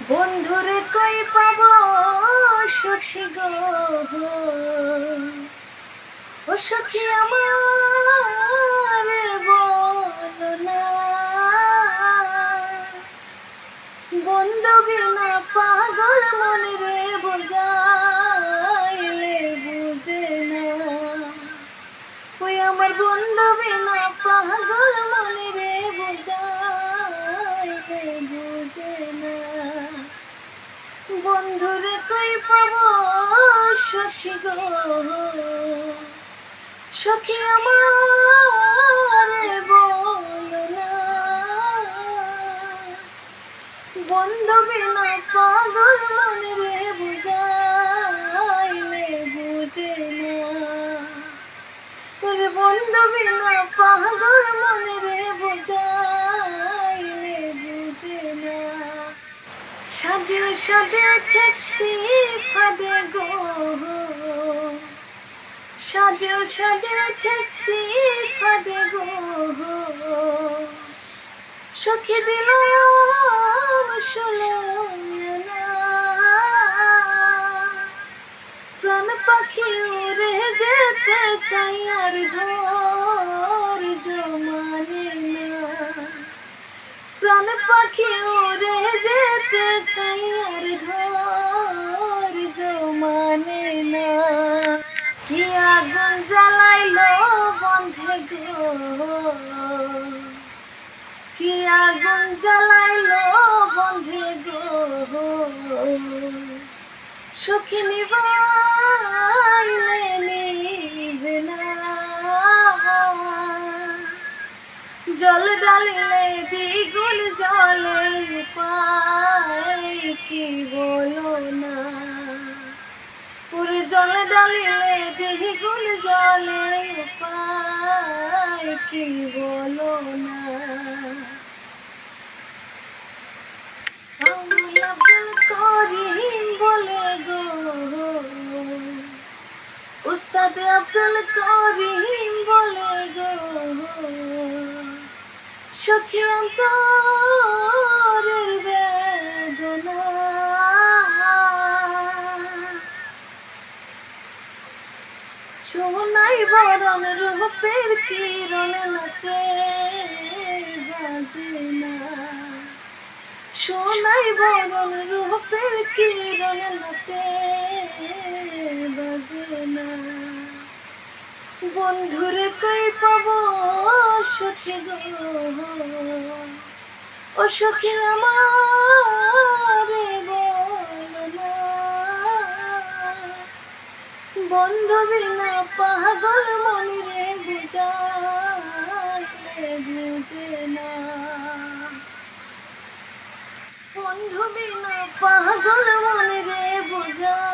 বন্ধুরে কই পাব সখী গো? ও সখী আমার বলো না। বন্ধু বিনা পাগল মনে রে বোঝাইলে বুঝে না। ওই আমার বন্ধু বিনা পাগল মনে রে বোঝাইলে বন্ধুরে কই পাব সখী গো। সখী আমার, বলো না। বন্ধু বিনা পাগল মনে রে বুঝাইলে বুঝে না। বন্ধু বিনা পাগল মনে রে বুঝাইলে সাদে সাদে ঠেকছি ফাদে গো। সাদে সাদে ঠেকছি ফাদে গো। সখী দিল প্রাণ পাখি উড়ে যেতে চাই আর ধর জমানে না। প্রাণ পাখি কি আগুন জ্বালাইলো বন্ধে গো? সখী নিবাইলে নিবে না। জল ডালিলে দ্বিগুণ জলে পাই কি বলো না? পুরে জল ডালিলে দ্বিগুণ জলে পাই উস্তাদ আব্দুল করিম বলে গো। সখী অন্তরের বেদনা। সোনাই বরণ রূপের কিরণ নাকে বাজে না। সোনাই বরণ রূপের কিরণ নাকে বন্ধুরে কই পাব সখী গো? ও সখী আমার বন্ধু বিনা পাগল মনে রে বুঝাইলে বুঝে না। বন্ধু বিনা পাগল মনে রে বুঝাইলে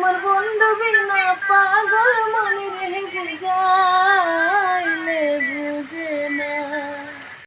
তোমার বন্ধু বিনা পাগল মনে রে বুঝাইলে বুঝে না।